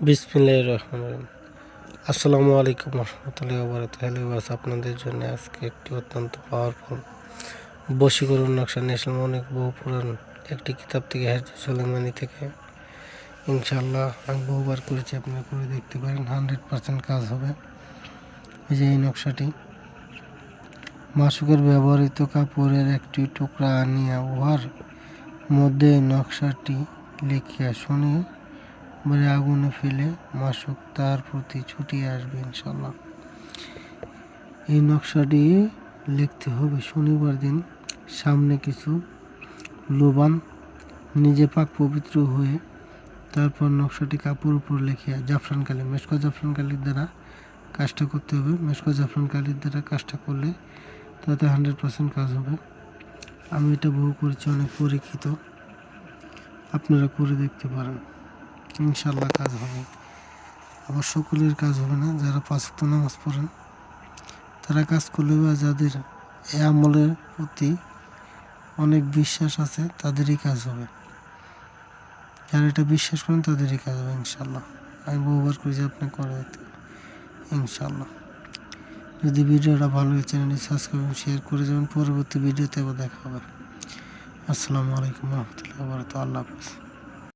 বিসমিল্লাহ রহমান আসসালামু আলাইকুম রহমতুল্লাহ হ্যালো বাস আপনাদের জন্য আজকে একটি অত্যন্ত পাওয়ারফুল বশীকরণ নকশা আসলাম। অনেক বহু পুরান একটি কিতাব থেকে হ্যাজ সোলেমানি থেকে। ইনশাল্লাহ আমি বহুবার করেছি, আপনারা করে দেখতে পারেন, হান্ড্রেড পার্সেন্ট কাজ হবে। এই যে এই নকশাটি, মাসুকের ব্যবহৃত কাপড়ের একটি টুকরা আনিয়া উহার মধ্যে নকশাটি লিখিয়া শুনিয়ে বাড়ি আগুনে ফেলে মাসুক তার প্রতি ছুটিয়ে আসবে ইনশাল্লাহ এই নকশাটি লিখতে হবে শনিবার দিন। সামনে কিছু লোবান, নিজে পাক পবিত্র হয়ে তারপর নকশাটি কাপড় উপর লিখিয়া জাফরান কালি, মেশকো জাফরান কালির দ্বারা কাজটা করতে হবে। মেশকো জাফরান কালির দ্বারা কাজটা করলে তাতে হান্ড্রেড পার্সেন্ট কাজ হবে। আমি এটা বহু করেছি, অনেক পরীক্ষিত। আপনারা করে দেখতে পারেন। ইনশাল্লাহ কাজ হবে। আবার সকলের কাজ হবে না, যারা পাঁচক্ত নামাজ পড়েন, তারা কাজ করলে বা যাদের এ আমলের প্রতি অনেক বিশ্বাস আছে, তাদেরই কাজ হবে। যারা এটা বিশ্বাস করেন, তাদেরই কাজ হবে ইনশাল্লাহ আমি বহুবার করি যে আপনি করে দেখতে ইনশাল্লাহ যদি ভিডিওটা ভালো লাগে, চ্যানেলটি সাবস্ক্রাইব এবং শেয়ার করে যাবেন। পরবর্তী ভিডিওতে আবার দেখা হবে। আসসালামু আলাইকুম রহমতুল্লাহ আল্লাহ হাফিজ।